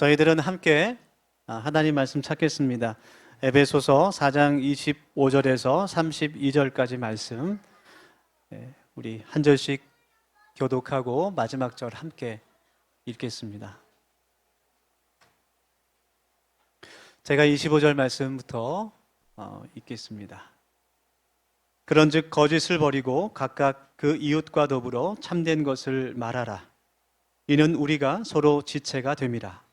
저희들은 함께 아, 하나님 말씀 찾겠습니다. 에베소서 4장 25절에서 32절까지 말씀 예, 우리 한 절씩 교독하고 마지막 절 함께 읽겠습니다. 제가 25절 말씀부터 어, 읽겠습니다. 그런즉 거짓을 버리고 각각 그 이웃과 더불어 참된 것을 말하라. 이는 우리가 서로 지체가 됨이라.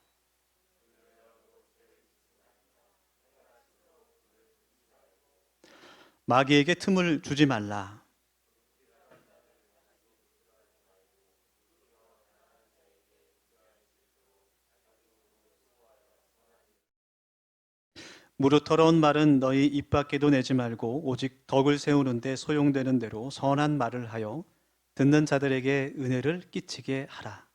마귀에게 틈을 주지 말라. 무릇 더러운 말은 너희 입 밖에도 내지 말고 오직 덕을 세우는데 소용되는 대로 선한 말을 하여 듣는 자들에게 은혜를 끼치게 하라.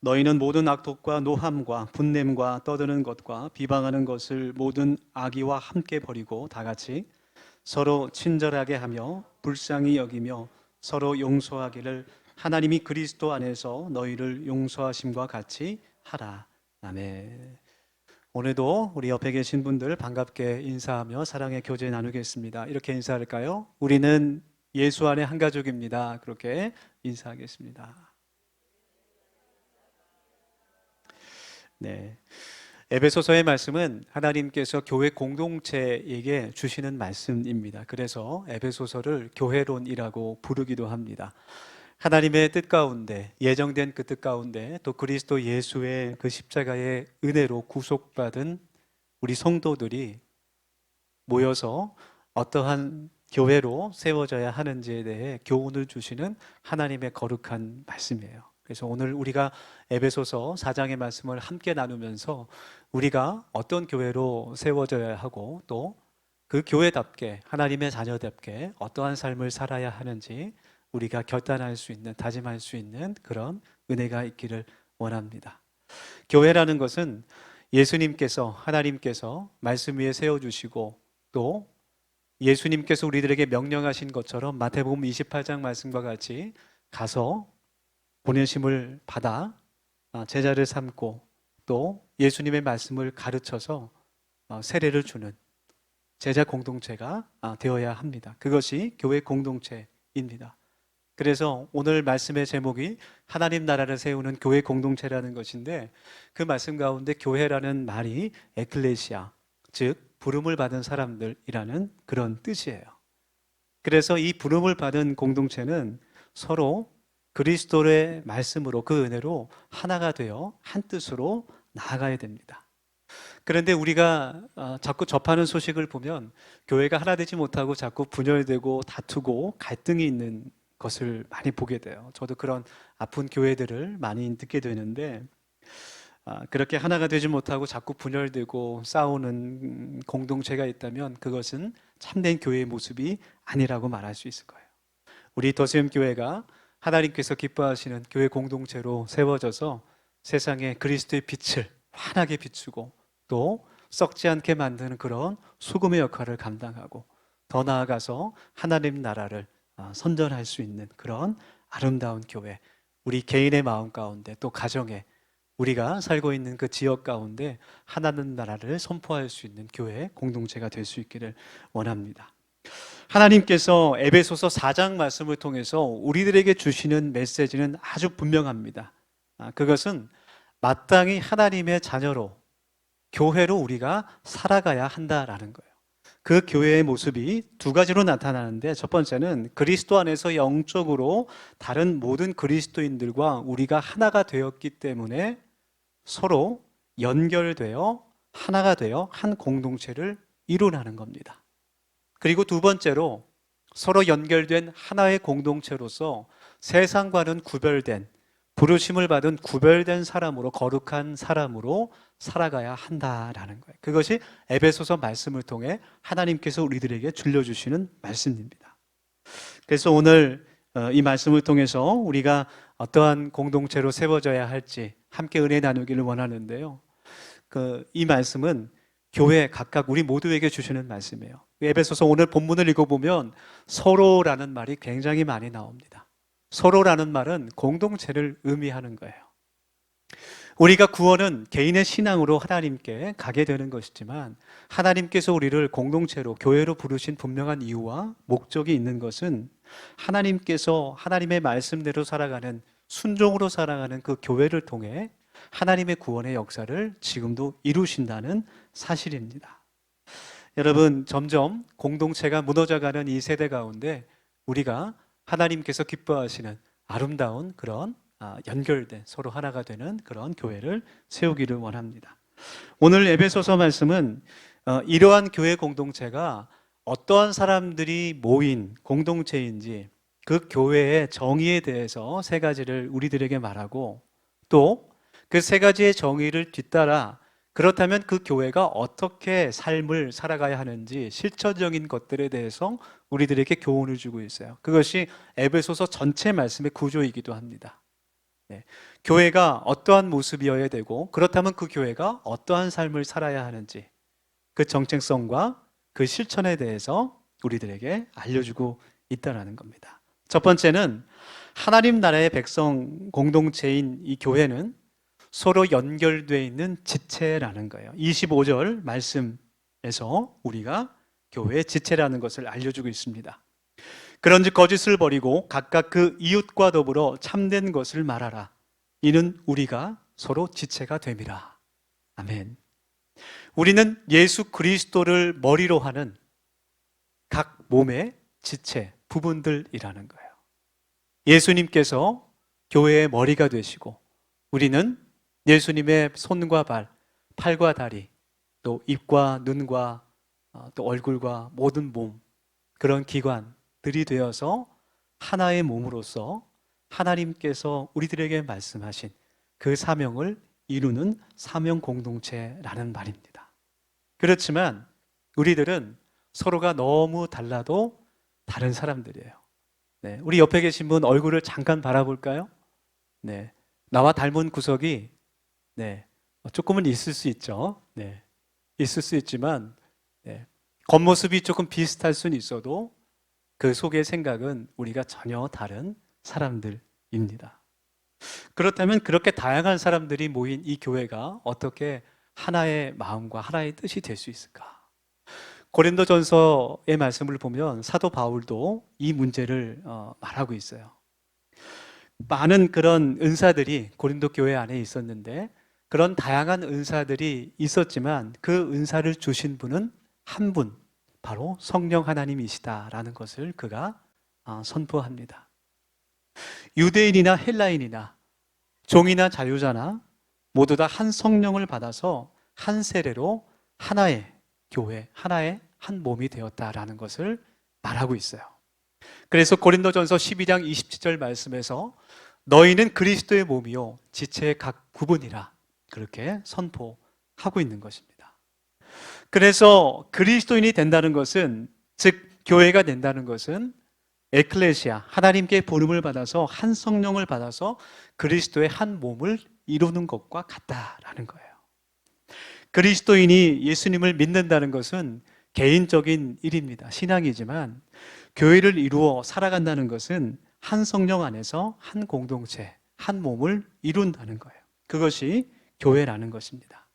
너희는 모든 악독과 노함과 분냄과 떠드는 것과 비방하는 것을 모든 악의와 함께 버리고 다 같이 서로 친절하게 하며 불쌍히 여기며 서로 용서하기를 하나님이 그리스도 안에서 너희를 용서하심과 같이 하라. 아멘. 오늘도 우리 옆에 계신 분들 반갑게 인사하며 사랑의 교제 나누겠습니다. 이렇게 인사할까요? 우리는 예수 안에 한 가족입니다. 그렇게 인사하겠습니다. 네. 에베소서의 말씀은 하나님께서 교회 공동체에게 주시는 말씀입니다. 그래서 에베소서를 교회론이라고 부르기도 합니다. 하나님의 뜻 가운데 예정된 그 뜻 가운데 또 그리스도 예수의 그 십자가의 은혜로 구속받은 우리 성도들이 모여서 어떠한 교회로 세워져야 하는지에 대해 교훈을 주시는 하나님의 거룩한 말씀이에요. 그래서 오늘 우리가 에베소서 4장의 말씀을 함께 나누면서 우리가 어떤 교회로 세워져야 하고 또 그 교회답게 하나님의 자녀답게 어떠한 삶을 살아야 하는지 우리가 결단할 수 있는 다짐할 수 있는 그런 은혜가 있기를 원합니다. 교회라는 것은 예수님께서 하나님께서 말씀 위에 세워 주시고 또 예수님께서 우리들에게 명령하신 것처럼 마태복음 28장 말씀과 같이 가서 보내심을 받아 아, 제자를 삼고 또 예수님의 말씀을 가르쳐서 어, 세례를 주는 제자 공동체가 아, 되어야 합니다. 그것이 교회 공동체입니다. 그래서 오늘 말씀의 제목이 하나님 나라를 세우는 교회 공동체라는 것인데 그 말씀 가운데 교회라는 말이 에클레시아, 즉 부름을 받은 사람들이라는 그런 뜻이에요. 그래서 이 부름을 받은 공동체는 서로 그리스도의 말씀으로 그 은혜로 하나가 되어 한 뜻으로 나아가야 됩니다. 그런데 우리가 어, 자꾸 접하는 소식을 보면 교회가 하나 되지 못하고 자꾸 분열되고 다투고 갈등이 있는 것을 많이 보게 돼요. 저도 그런 아픈 교회들을 많이 듣게 되는데 아, 그렇게 하나가 되지 못하고 자꾸 분열되고 싸우는 공동체가 있다면 그것은 참된 교회의 모습이 아니라고 말할 수 있을 거예요. 우리 더세움 교회가 하나님께서 기뻐하시는 교회 공동체로 세워져서 세상에 그리스도의 빛을 환하게 비추고 또 썩지 않게 만드는 그런 소금의 역할을 감당하고 더 나아가서 하나님 나라를 아, 선전할 수 있는 그런 아름다운 교회, 우리 개인의 마음 가운데 또 가정에 우리가 살고 있는 그 지역 가운데 하나님 나라를 선포할 수 있는 교회 공동체가 될 수 있기를 원합니다. 하나님께서 에베소서 4장 말씀을 통해서 우리들에게 주시는 메시지는 아주 분명합니다. 아, 그것은 마땅히 하나님의 자녀로 교회로 우리가 살아가야 한다라는 거예요. 그 교회의 모습이 두 가지로 나타나는데 첫 번째는 그리스도 안에서 영적으로 다른 모든 그리스도인들과 우리가 하나가 되었기 때문에 서로 연결되어 하나가 되어 한 공동체를 이루라는 겁니다. 그리고 두 번째로 서로 연결된 하나의 공동체로서 세상과는 구별된 부르심을 받은 구별된 사람으로 거룩한 사람으로 살아가야 한다라는 거예요. 그것이 에베소서 말씀을 통해 하나님께서 우리들에게 들려주시는 말씀입니다. 그래서 오늘 어, 이 말씀을 통해서 우리가 어떠한 공동체로 세워져야 할지 함께 은혜 나누기를 원하는데요. 그 이 말씀은 교회 각각 우리 모두에게 주시는 말씀이에요. 에베소서 오늘 본문을 읽어보면 서로라는 말이 굉장히 많이 나옵니다. 서로라는 말은 공동체를 의미하는 거예요. 우리가 구원은 개인의 신앙으로 하나님께 가게 되는 것이지만 하나님께서 우리를 공동체로 교회로 부르신 분명한 이유와 목적이 있는 것은 하나님께서 하나님의 말씀대로 살아가는 순종으로 살아가는 그 교회를 통해 하나님의 구원의 역사를 지금도 이루신다는 사실입니다. 여러분, 점점 공동체가 무너져가는 이 세대 가운데 우리가 하나님께서 기뻐하시는 아름다운 그런 아, 연결된 서로 하나가 되는 그런 교회를 세우기를 원합니다. 오늘 에베소서 말씀은 어, 이러한 교회 공동체가 어떠한 사람들이 모인 공동체인지 그 교회의 정의에 대해서 세 가지를 우리들에게 말하고 또 그 세 가지의 정의를 뒤따라 그렇다면 그 교회가 어떻게 삶을 살아가야 하는지 실천적인 것들에 대해서 우리들에게 교훈을 주고 있어요. 그것이 에베소서 전체 말씀의 구조이기도 합니다. 네. 교회가 어떠한 모습이어야 되고 그렇다면 그 교회가 어떠한 삶을 살아야 하는지 그 정체성과 그 실천에 대해서 우리들에게 알려주고 있다라는 겁니다. 첫 번째는 하나님 나라의 백성 공동체인 이 교회는 서로 연결되어 있는 지체라는 거예요. 25절 말씀에서 우리가 교회의 지체라는 것을 알려주고 있습니다. 그런즉 거짓을 버리고 각각 그 이웃과 더불어 참된 것을 말하라. 이는 우리가 서로 지체가 됨이라. 아멘. 우리는 예수 그리스도를 머리로 하는 각 몸의 지체, 부분들이라는 거예요. 예수님께서 교회의 머리가 되시고 우리는 예수님의 손과 발, 팔과 다리, 또 입과 눈과 어, 또 얼굴과 모든 몸 그런 기관들이 되어서 하나의 몸으로서 하나님께서 우리들에게 말씀하신 그 사명을 이루는 사명 공동체라는 말입니다. 그렇지만 우리들은 서로가 너무 달라도 다른 사람들이에요. 네, 우리 옆에 계신 분 얼굴을 잠깐 바라볼까요? 네, 나와 닮은 구석이 네, 조금은 있을 수 있죠. 네, 있을 수 있지만 네, 겉모습이 조금 비슷할 수는 있어도 그 속의 생각은 우리가 전혀 다른 사람들입니다. 그렇다면 그렇게 다양한 사람들이 모인 이 교회가 어떻게 하나의 마음과 하나의 뜻이 될 수 있을까? 고린도전서의 말씀을 보면 사도 바울도 이 문제를 어, 말하고 있어요. 많은 그런 은사들이 고린도 교회 안에 있었는데 그런 다양한 은사들이 있었지만 그 은사를 주신 분은 한 분, 바로 성령 하나님이시다라는 것을 그가 어, 선포합니다. 유대인이나 헬라인이나 종이나 자유자나 모두 다 한 성령을 받아서 한 세례로 하나의 교회, 하나의 한 몸이 되었다라는 것을 말하고 있어요. 그래서 고린도전서 12장 27절 말씀에서 너희는 그리스도의 몸이요 지체의 각 부분이라 그렇게 선포하고 있는 것입니다. 그래서 그리스도인이 된다는 것은 즉 교회가 된다는 것은 에클레시아 하나님께 부름을 받아서 한 성령을 받아서 그리스도의 한 몸을 이루는 것과 같다라는 거예요. 그리스도인이 예수님을 믿는다는 것은 개인적인 일입니다. 신앙이지만 교회를 이루어 살아간다는 것은 한 성령 안에서 한 공동체, 한 몸을 이룬다는 거예요. 그것이 교회라는 것입니다.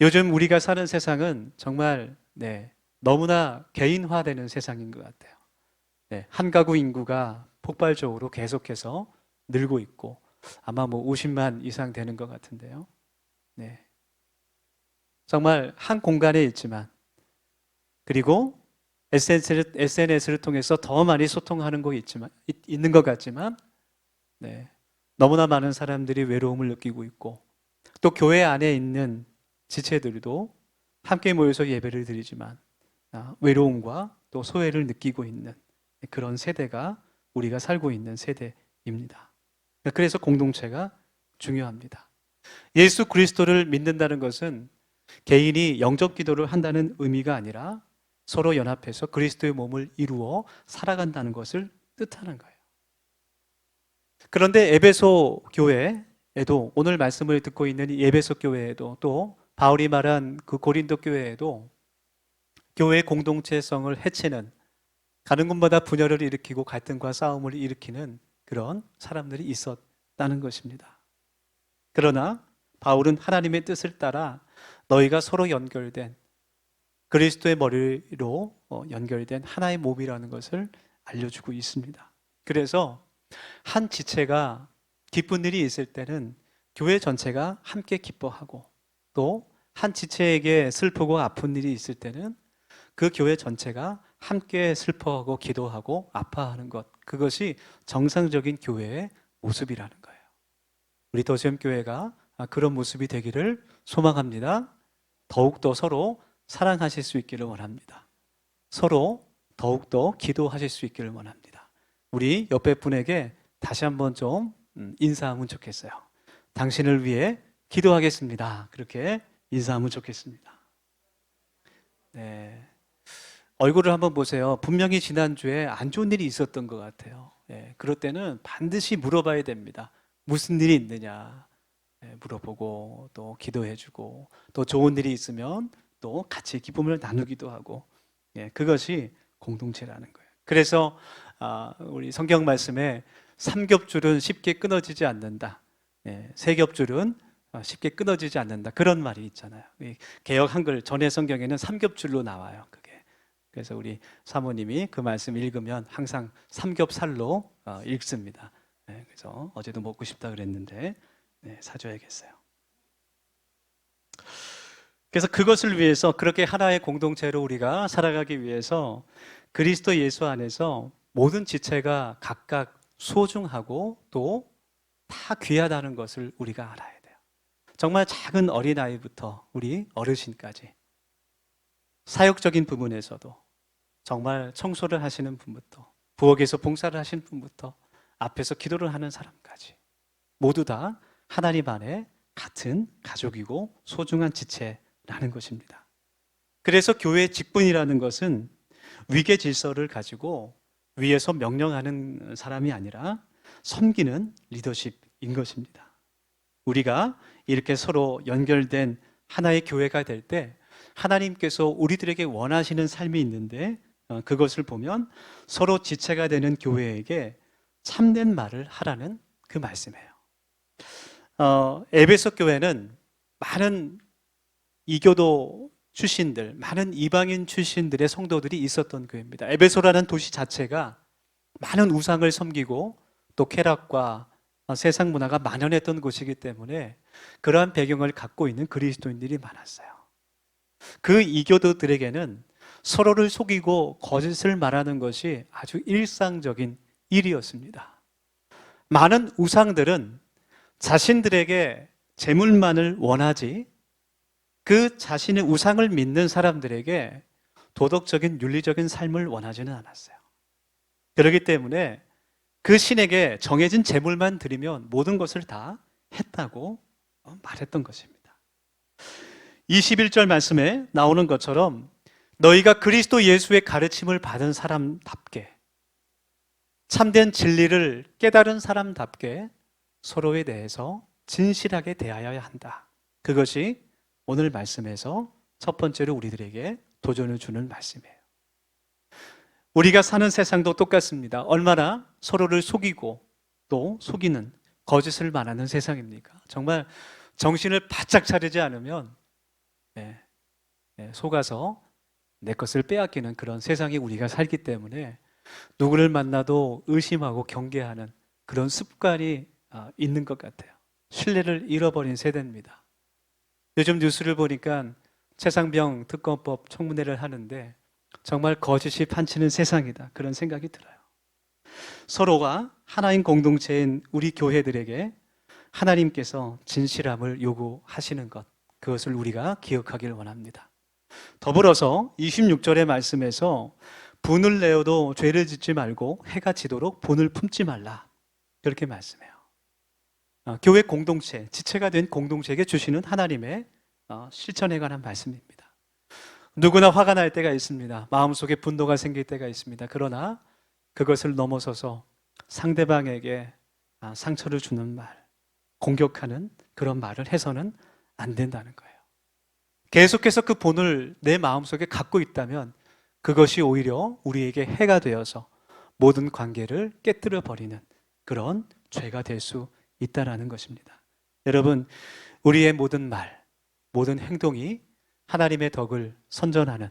요즘 우리가 사는 세상은 정말 네, 너무나 개인화되는 세상인 것 같아요. 네, 한 가구 인구가 폭발적으로 계속해서 늘고 있고 아마 뭐 50만 이상 되는 것 같은데요. 네. 정말 한 공간에 있지만 그리고 SNS를, SNS를 통해서 더 많이 소통하는 거 있지만 있 는 것 같지만 네. 너무나 많은 사람들이 외로움을 느끼고 있고 또 교회 안에 있는 지체들도 함께 모여서 예배를 드리지만 아, 외로움과 또 소외를 느끼고 있는 그런 세대가 우리가 살고 있는 세대입니다. 그래서 공동체가 중요합니다. 예수 그리스도를 믿는다는 것은 개인이 영적 기도를 한다는 의미가 아니라 서로 연합해서 그리스도의 몸을 이루어 살아간다는 것을 뜻하는 거예요. 그런데 에베소 교회 에도 오늘 말씀을 듣고 있는 이 에베소 교회에도 또 바울이 말한 그 고린도 교회에도 교회 공동체성을 해치는 가는 곳마다 분열을 일으키고 갈등과 싸움을 일으키는 그런 사람들이 있었다는 것입니다. 그러나 바울은 하나님의 뜻을 따라 너희가 서로 연결된 그리스도의 머리로 어, 연결된 하나의 몸이라는 것을 알려주고 있습니다. 그래서 한 지체가 기쁜 일이 있을 때는 교회 전체가 함께 기뻐하고 또 한 지체에게 슬프고 아픈 일이 있을 때는 그 교회 전체가 함께 슬퍼하고 기도하고 아파하는 것 그것이 정상적인 교회의 모습이라는 거예요. 우리 도시엄 교회가 그런 모습이 되기를 소망합니다. 더욱더 서로 사랑하실 수 있기를 원합니다. 서로 더욱더 기도하실 수 있기를 원합니다. 우리 옆에 분에게 다시 한번 좀 음, 인사하면 좋겠어요. 당신을 위해 기도하겠습니다. 그렇게 인사하면 좋겠습니다. 네. 얼굴을 한번 보세요. 분명히 지난주에 안 좋은 일이 있었던 것 같아요. 예, 그럴 때는 반드시 물어봐야 됩니다. 무슨 일이 있느냐. 예, 물어보고 또 기도해주고 또 좋은 일이 있으면 또 같이 기쁨을 나누기도 하고 예, 그것이 공동체라는 거예요. 그래서 아, 우리 성경 말씀에 삼겹줄은 쉽게 끊어지지 않는다. 예, 세겹줄은 아, 쉽게 끊어지지 않는다. 그런 말이 있잖아요. 이 개혁 한글 전의 성경에는 삼겹줄로 나와요. 그게. 그래서 우리 사모님이 그 말씀 읽으면 항상 삼겹살로 어, 읽습니다. 예, 그래서 어제도 먹고 싶다 그랬는데 네, 사줘야겠어요. 그래서 그것을 위해서 그렇게 하나의 공동체로 우리가 살아가기 위해서 그리스도 예수 안에서 모든 지체가 각각 소중하고 또 다 귀하다는 것을 우리가 알아야 돼요. 정말 작은 어린아이부터 우리 어르신까지 사역적인 부분에서도 정말 청소를 하시는 분부터 부엌에서 봉사를 하시는 분부터 앞에서 기도를 하는 사람까지 모두 다 하나님 안에 같은 가족이고 소중한 지체라는 것입니다. 그래서 교회 직분이라는 것은 위계 질서를 가지고 위에서 명령하는 사람이 아니라 섬기는 리더십인 것입니다. 우리가 이렇게 서로 연결된 하나의 교회가 될 때 하나님께서 우리들에게 원하시는 삶이 있는데 어, 그것을 보면 서로 지체가 되는 교회에게 참된 말을 하라는 그 말씀이에요. 어, 에베소 교회는 많은 이교도 출신들, 많은 이방인 출신들의 성도들이 있었던 교회입니다. 에베소라는 도시 자체가 많은 우상을 섬기고 또 쾌락과 세상 문화가 만연했던 곳이기 때문에 그러한 배경을 갖고 있는 그리스도인들이 많았어요. 그 이교도들에게는 서로를 속이고 거짓을 말하는 것이 아주 일상적인 일이었습니다. 많은 우상들은 자신들에게 재물만을 원하지 그 자신의 우상을 믿는 사람들에게 도덕적인 윤리적인 삶을 원하지는 않았어요. 그렇기 때문에 그 신에게 정해진 재물만 드리면 모든 것을 다 했다고 말했던 것입니다. 21절 말씀에 나오는 것처럼 너희가 그리스도 예수의 가르침을 받은 사람답게 참된 진리를 깨달은 사람답게 서로에 대해서 진실하게 대하여야 한다. 그것이 오늘 말씀에서 첫 번째로 우리들에게 도전을 주는 말씀이에요. 우리가 사는 세상도 똑같습니다. 얼마나 서로를 속이고 또 속이는 거짓을 말하는 세상입니까? 정말 정신을 바짝 차리지 않으면 네, 네, 속아서 내 것을 빼앗기는 그런 세상에 우리가 살기 때문에 누구를 만나도 의심하고 경계하는 그런 습관이 아, 있는 것 같아요. 신뢰를 잃어버린 세대입니다. 요즘 뉴스를 보니까 최상병 특검법 청문회를 하는데 정말 거짓이 판치는 세상이다. 그런 생각이 들어요. 서로가 하나인 공동체인 우리 교회들에게 하나님께서 진실함을 요구하시는 것, 그것을 우리가 기억하기를 원합니다. 더불어서 26절의 말씀에서 분을 내어도 죄를 짓지 말고 해가 지도록 분을 품지 말라. 그렇게 말씀해요. 어, 교회 공동체, 지체가 된 공동체에게 주시는 하나님의 어, 실천에 관한 말씀입니다. 누구나 화가 날 때가 있습니다. 마음속에 분노가 생길 때가 있습니다. 그러나 그것을 넘어서서 상대방에게 아, 상처를 주는 말, 공격하는 그런 말을 해서는 안 된다는 거예요. 계속해서 그 본을 내 마음속에 갖고 있다면 그것이 오히려 우리에게 해가 되어서 모든 관계를 깨뜨려 버리는 그런 죄가 될 수 있다라는 것입니다. 여러분, 우리의 모든 말, 모든 행동이 하나님의 덕을 선전하는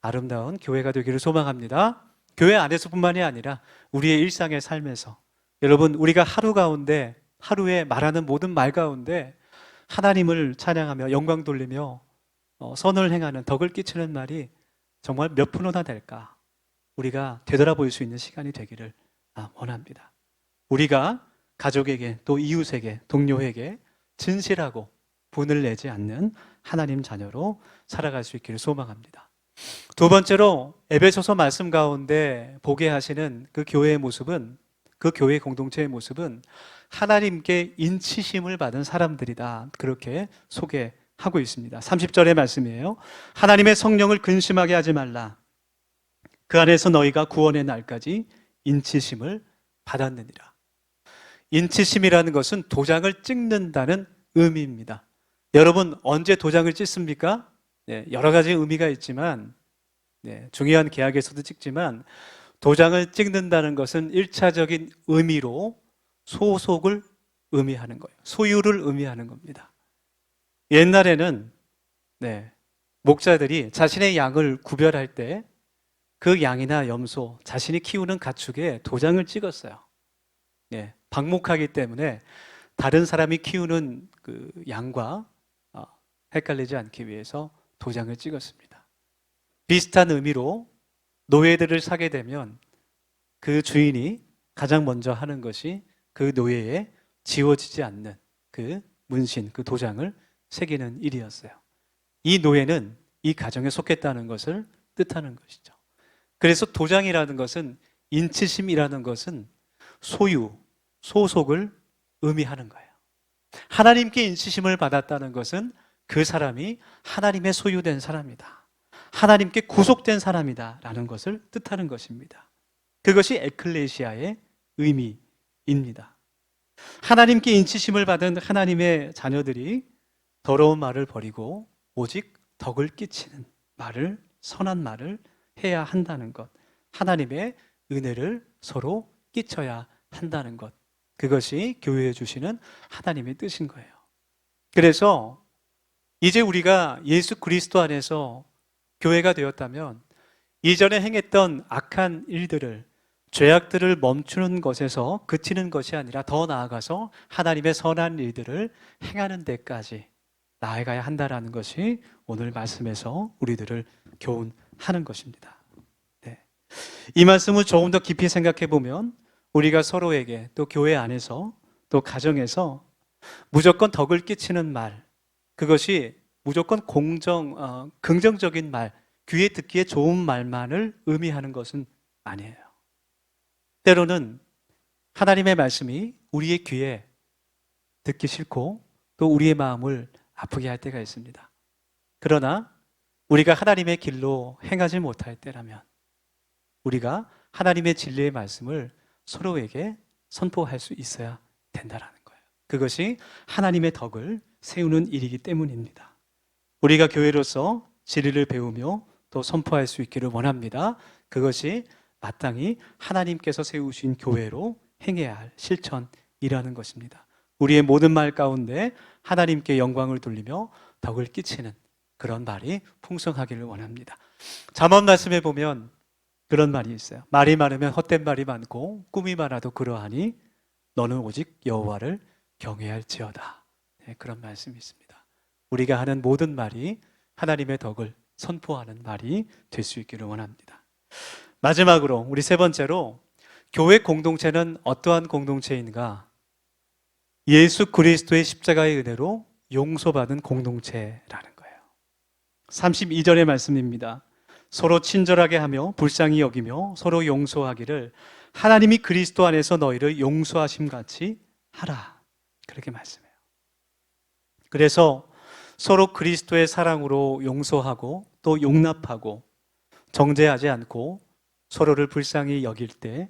아름다운 교회가 되기를 소망합니다. 교회 안에서뿐만이 아니라 우리의 일상의 삶에서 여러분 우리가 하루 가운데 하루에 말하는 모든 말 가운데 하나님을 찬양하며 영광 돌리며 어, 선을 행하는 덕을 끼치는 말이 정말 몇 프로나 될까? 우리가 되돌아볼 수 있는 시간이 되기를 아, 원합니다. 우리가 가족에게 또 이웃에게 동료에게 진실하고 분을 내지 않는 하나님 자녀로 살아갈 수 있기를 소망합니다. 두 번째로 에베소서 말씀 가운데 보게 하시는 그 교회의 모습은 그 교회 공동체의 모습은 하나님께 인치심을 받은 사람들이다. 그렇게 소개하고 있습니다. 30절의 말씀이에요. 하나님의 성령을 근심하게 하지 말라. 그 안에서 너희가 구원의 날까지 인치심을 받았느니라. 인치심이라는 것은 도장을 찍는다는 의미입니다. 여러분 언제 도장을 찍습니까? 네, 여러 가지 의미가 있지만 네, 중요한 계약에서도 찍지만 도장을 찍는다는 것은 일차적인 의미로 소속을 의미하는 거예요. 소유를 의미하는 겁니다. 옛날에는 네, 목자들이 자신의 양을 구별할 때 그 양이나 염소, 자신이 키우는 가축에 도장을 찍었어요. 네, 방목하기 때문에 다른 사람이 키우는 그 양과 어, 헷갈리지 않기 위해서 도장을 찍었습니다. 비슷한 의미로 노예들을 사게 되면 그 주인이 가장 먼저 하는 것이 그 노예에 지워지지 않는 그 문신, 그 도장을 새기는 일이었어요. 이 노예는 이 가정에 속했다는 것을 뜻하는 것이죠. 그래서 도장이라는 것은 인치심이라는 것은 소유, 소속을 의미하는 거예요. 하나님께 인치심을 받았다는 것은 그 사람이 하나님의 소유된 사람이다. 하나님께 구속된 사람이다 라는 것을 뜻하는 것입니다. 그것이 에클레시아의 의미입니다. 하나님께 인치심을 받은 하나님의 자녀들이 더러운 말을 버리고 오직 덕을 끼치는 말을 선한 말을 해야 한다는 것. 하나님의 은혜를 서로 끼쳐야 한다는 것. 그것이 교회에 주시는 하나님의 뜻인 거예요. 그래서 이제 우리가 예수 그리스도 안에서 교회가 되었다면 이전에 행했던 악한 일들을 죄악들을 멈추는 것에서 그치는 것이 아니라 더 나아가서 하나님의 선한 일들을 행하는 데까지 나아가야 한다라는 것이 오늘 말씀에서 우리들을 교훈하는 것입니다. 네. 이 말씀을 조금 더 깊이 생각해 보면 우리가 서로에게 또 교회 안에서 또 가정에서 무조건 덕을 끼치는 말 그것이 무조건 공정 어, 긍정적인 말 귀에 듣기에 좋은 말만을 의미하는 것은 아니에요. 때로는 하나님의 말씀이 우리의 귀에 듣기 싫고 또 우리의 마음을 아프게 할 때가 있습니다. 그러나 우리가 하나님의 길로 행하지 못할 때라면 우리가 하나님의 진리의 말씀을 서로에게 선포할 수 있어야 된다라는 거예요. 그것이 하나님의 덕을 세우는 일이기 때문입니다. 우리가 교회로서 진리를 배우며 또 선포할 수 있기를 원합니다. 그것이 마땅히 하나님께서 세우신 교회로 행해야 할 실천이라는 것입니다. 우리의 모든 말 가운데 하나님께 영광을 돌리며 덕을 끼치는 그런 말이 풍성하기를 원합니다. 잠언 말씀에 보면 그런 말이 있어요. 말이 많으면 헛된 말이 많고 꿈이 많아도 그러하니 너는 오직 여호와를 경외할지어다. 네, 그런 말씀이 있습니다. 우리가 하는 모든 말이 하나님의 덕을 선포하는 말이 될 수 있기를 원합니다. 마지막으로 우리 세 번째로 교회 공동체는 어떠한 공동체인가? 예수 그리스도의 십자가의 은혜로 용서받은 공동체라는 거예요. 32절의 말씀입니다. 서로 친절하게 하며 불쌍히 여기며 서로 용서하기를 하나님이 그리스도 안에서 너희를 용서하심 같이 하라. 그렇게 말씀해요. 그래서 서로 그리스도의 사랑으로 용서하고 또 용납하고 정죄하지 않고 서로를 불쌍히 여길 때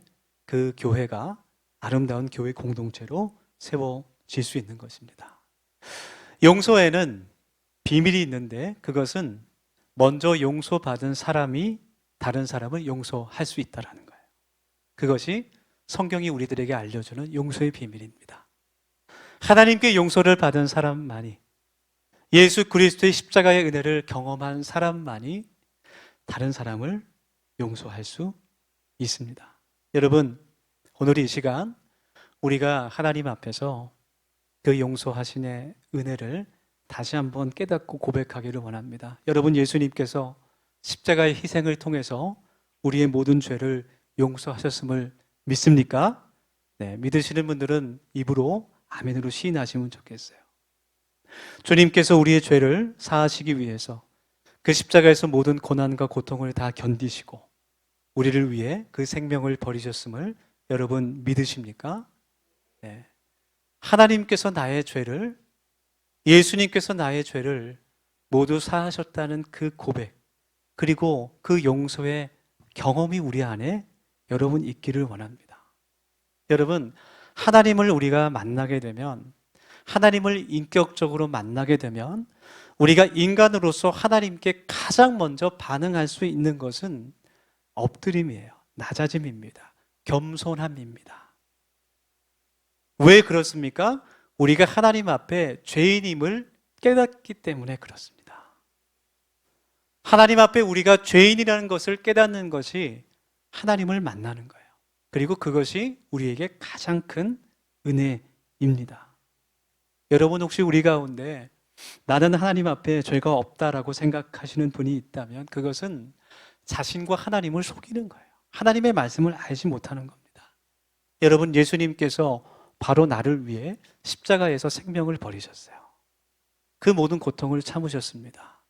그 교회가 아름다운 교회 공동체로 세워질 수 있는 것입니다. 용서에는 비밀이 있는데 그것은 먼저 용서받은 사람이 다른 사람을 용서할 수 있다라는 거예요. 그것이 성경이 우리들에게 알려주는 용서의 비밀입니다. 하나님께 용서를 받은 사람만이 예수 그리스도의 십자가의 은혜를 경험한 사람만이 다른 사람을 용서할 수 있습니다. 여러분, 오늘 이 시간 우리가 하나님 앞에서 그 용서하신의 은혜를 다시 한번 깨닫고 고백하기를 원합니다. 여러분, 예수님께서 십자가의 희생을 통해서 우리의 모든 죄를 용서하셨음을 믿습니까? 네, 믿으시는 분들은 입으로 아멘으로 시인하시면 좋겠어요. 주님께서 우리의 죄를 사하시기 위해서 그 십자가에서 모든 고난과 고통을 다 견디시고 우리를 위해 그 생명을 버리셨음을 여러분 믿으십니까? 네. 하나님께서 나의 죄를 예수님께서 나의 죄를 모두 사하셨다는 그 고백 그리고 그 용서의 경험이 우리 안에 여러분 있기를 원합니다. 여러분 하나님을 우리가 만나게 되면 하나님을 인격적으로 만나게 되면 우리가 인간으로서 하나님께 가장 먼저 반응할 수 있는 것은 엎드림이에요. 낮아짐입니다. 겸손함입니다. 왜 그렇습니까? 우리가 하나님 앞에 죄인임을 깨닫기 때문에 그렇습니다. 하나님 앞에 우리가 죄인이라는 것을 깨닫는 것이 하나님을 만나는 거예요. 그리고 그것이 우리에게 가장 큰 은혜입니다. 여러분 혹시 우리 가운데 나는 하나님 앞에 죄가 없다라고 생각하시는 분이 있다면 그것은 자신과 하나님을 속이는 거예요. 하나님의 말씀을 알지 못하는 겁니다. 여러분 예수님께서 바로 나를 위해 십자가에서 생명을 버리셨어요. 그 모든 고통을 참으셨습니다.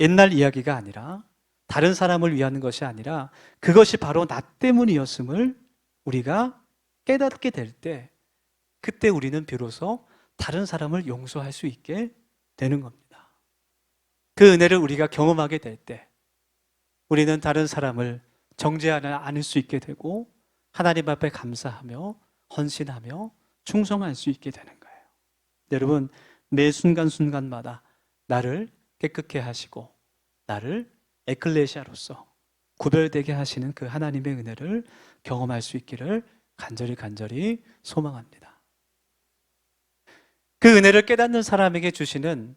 옛날 이야기가 아니라 다른 사람을 위하는 것이 아니라 그것이 바로 나 때문이었음을 우리가 깨닫게 될 때 그때 우리는 비로소 다른 사람을 용서할 수 있게 되는 겁니다. 그 은혜를 우리가 경험하게 될 때 우리는 다른 사람을 정죄하지 않을 수 있게 되고 하나님 앞에 감사하며 헌신하며 충성할 수 있게 되는 거예요. 여러분 매 순간순간마다 나를 깨끗게 하시고 나를 에클레시아로서 구별되게 하시는 그 하나님의 은혜를 경험할 수 있기를 간절히 간절히 소망합니다. 그 은혜를 깨닫는 사람에게 주시는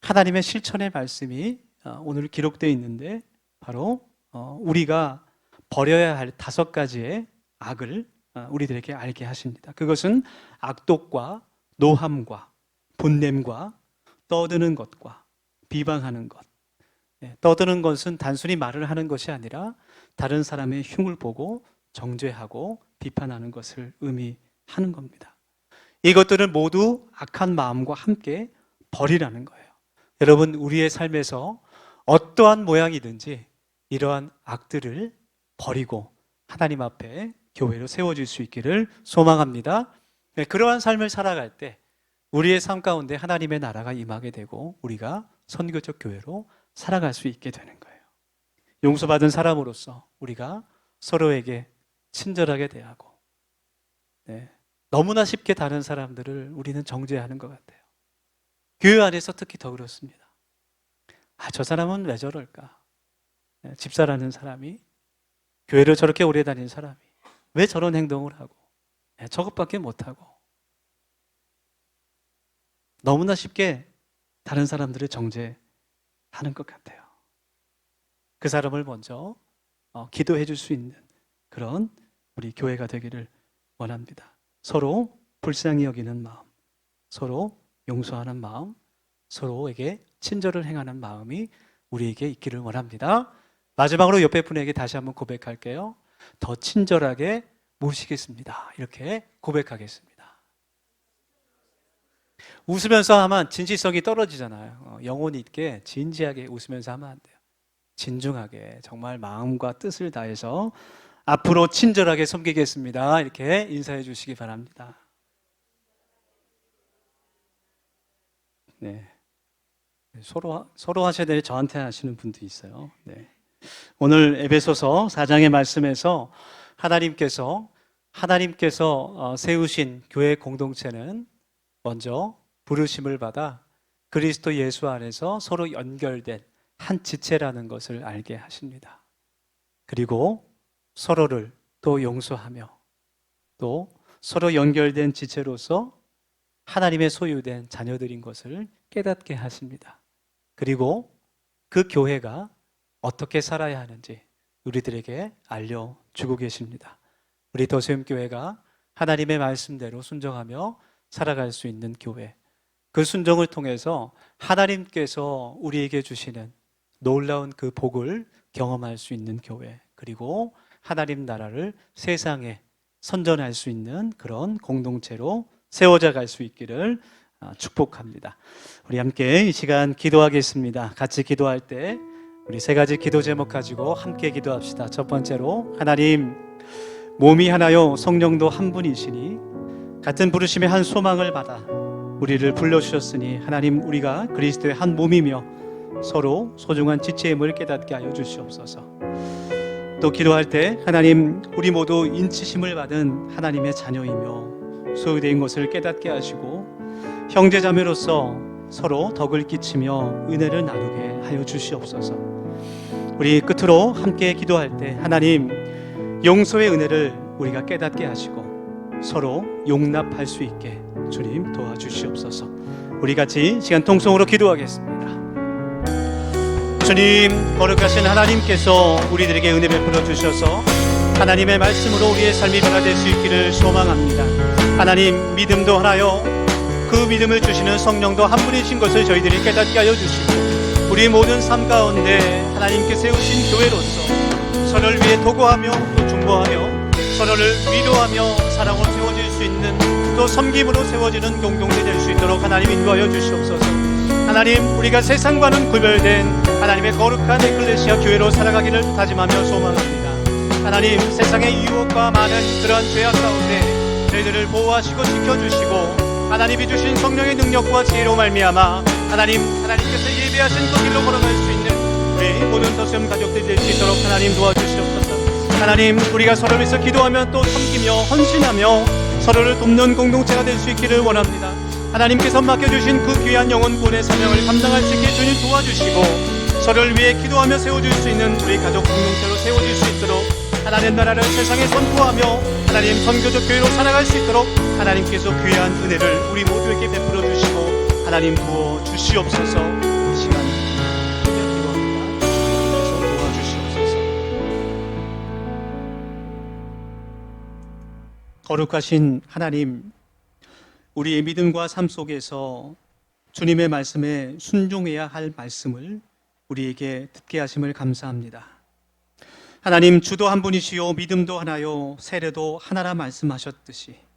하나님의 실천의 말씀이 어, 오늘 기록되어 있는데 바로 어, 우리가 버려야 할 다섯 가지의 악을 어, 우리들에게 알게 하십니다. 그것은 악독과 노함과 분냄과 떠드는 것과 비방하는 것. 네, 떠드는 것은 단순히 말을 하는 것이 아니라 다른 사람의 흉을 보고 정죄하고 비판하는 것을 의미하는 겁니다. 이것들은 모두 악한 마음과 함께 버리라는 거예요. 여러분, 우리의 삶에서 어떠한 모양이든지 이러한 악들을 버리고 하나님 앞에 교회로 세워질 수 있기를 소망합니다. 네, 그러한 삶을 살아갈 때 우리의 삶 가운데 하나님의 나라가 임하게 되고 우리가 선교적 교회로 살아갈 수 있게 되는 거예요. 용서받은 사람으로서 우리가 서로에게 친절하게 대하고 네, 너무나 쉽게 다른 사람들을 우리는 정죄하는 것 같아요. 교회 안에서 특히 더 그렇습니다. 아, 저 사람은 왜 저럴까? 네, 집사라는 사람이 교회를 저렇게 오래 다닌 사람이 왜 저런 행동을 하고 네, 저것밖에 못하고 너무나 쉽게 다른 사람들을 정죄하는 것 같아요. 그 사람을 먼저 어, 기도해 줄 수 있는 그런 우리 교회가 되기를 원합니다. 서로 불쌍히 여기는 마음, 서로 용서하는 마음, 서로에게 친절을 행하는 마음이 우리에게 있기를 원합니다. 마지막으로 옆에 분에게 다시 한번 고백할게요. 더 친절하게 모시겠습니다. 이렇게 고백하겠습니다. 웃으면서 하면 진지성이 떨어지잖아요. 어, 영혼 있게 진지하게 웃으면서 하면 안 돼요. 진중하게 정말 마음과 뜻을 다해서 앞으로 친절하게 섬기겠습니다. 이렇게 인사해 주시기 바랍니다. 네. 서로 서로 하셔야 될 저한테 하시는 분도 있어요. 네. 오늘 에베소서 4장의 말씀에서 하나님께서 하나님께서 어, 세우신 교회 공동체는 먼저 부르심을 받아 그리스도 예수 안에서 서로 연결된 한 지체라는 것을 알게 하십니다. 그리고 서로를 또 용서하며 또 서로 연결된 지체로서 하나님의 소유된 자녀들인 것을 깨닫게 하십니다. 그리고 그 교회가 어떻게 살아야 하는지 우리들에게 알려주고 계십니다. 우리 더세움 교회가 하나님의 말씀대로 순종하며 살아갈 수 있는 교회. 그 순종을 통해서 하나님께서 우리에게 주시는 놀라운 그 복을 경험할 수 있는 교회. 그리고 하나님 나라를 세상에 선전할 수 있는 그런 공동체로 세워져 갈 수 있기를 아, 축복합니다. 우리 함께 이 시간 기도하겠습니다. 같이 기도할 때 우리 세 가지 기도 제목 가지고 함께 기도합시다. 첫 번째로 하나님 몸이 하나요 성령도 한 분이시니 같은 부르심의 한 소망을 받아 우리를 불러 주셨으니 하나님 우리가 그리스도의 한 몸이며 서로 소중한 지체임을 깨닫게 하여 주시옵소서. 또 기도할 때 하나님 우리 모두 인치심을 받은 하나님의 자녀이며 소유된 것을 깨닫게 하시고 형제 자매로서 서로 덕을 끼치며 은혜를 나누게 하여 주시옵소서. 우리 끝으로 함께 기도할 때 하나님 용서의 은혜를 우리가 깨닫게 하시고 서로 용납할 수 있게 주님 도와주시옵소서. 우리 같이 시간 통성으로 기도하겠습니다. 주님 거룩하신 하나님께서 우리들에게 은혜 베풀어 주셔서 하나님의 말씀으로 우리의 삶이 변화될 수 있기를 소망합니다. 하나님 믿음도 하나요 그 믿음을 주시는 성령도 한 분이신 것을 저희들이 깨닫게 하여 주시고 우리 모든 삶 가운데 하나님께 세우신 교회로서 서로를 위해 도구하며 또 중보하며 서로를 위로하며 사랑으로 세워질 수 있는 또 섬김으로 세워지는 공동체 될 수 있도록 하나님 인도하여 주시옵소서. 하나님 우리가 세상과는 구별된 하나님의 거룩한 에클레시아 교회로 살아가기를 다짐하며 소망합니다. 하나님 세상의 유혹과 많은 그러한 죄악 가운데 저희들을 보호하시고 지켜주시고 하나님이 주신 성령의 능력과 지혜로 말미암아 하나님 하나님께서 예배하신 그 길로 걸어갈 수 있는 우리 모든 더스움 가족들이 될 수 있도록 하나님 도와주시옵소서. 하나님 우리가 서로를 위해서 기도하며 또 섬기며 헌신하며 서로를 돕는 공동체가 될 수 있기를 원합니다. 하나님께서 맡겨주신 그 귀한 영혼 구원의 사명을 감당할 수 있게 주님 도와주시고 서로를 위해 기도하며 세워줄 수 있는 우리 가족 공동체로 세워질 수 있도록 하나님 나라를 세상에 선포하며 하나님 선교적 교회로 살아갈 수 있도록 하나님께서 귀한 은혜를 우리 모두에게 베풀어 주시고 하나님 부어 주시옵소서 이 시간 거룩하신 하나님 우리의 믿음과 삶 속에서 주님의 말씀에 순종해야 할 말씀을 우리에게 듣게 하심을 감사합니다. 하나님 주도 한 분이시요 믿음도 하나요 세례도 하나라 말씀하셨듯이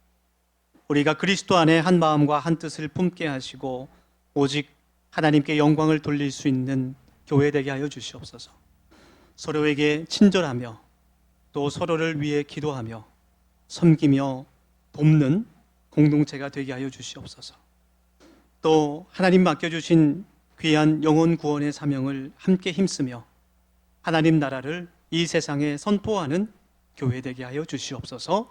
우리가 그리스도 안에 한 마음과 한 뜻을 품게 하시고 오직 하나님께 영광을 돌릴 수 있는 교회 되게 하여 주시옵소서. 서로에게 친절하며 또 서로를 위해 기도하며 섬기며 돕는 공동체가 되게 하여 주시옵소서. 또 하나님 맡겨주신 귀한 영혼 구원의 사명을 함께 힘쓰며 하나님 나라를 이 세상에 선포하는 교회 되게 하여 주시옵소서.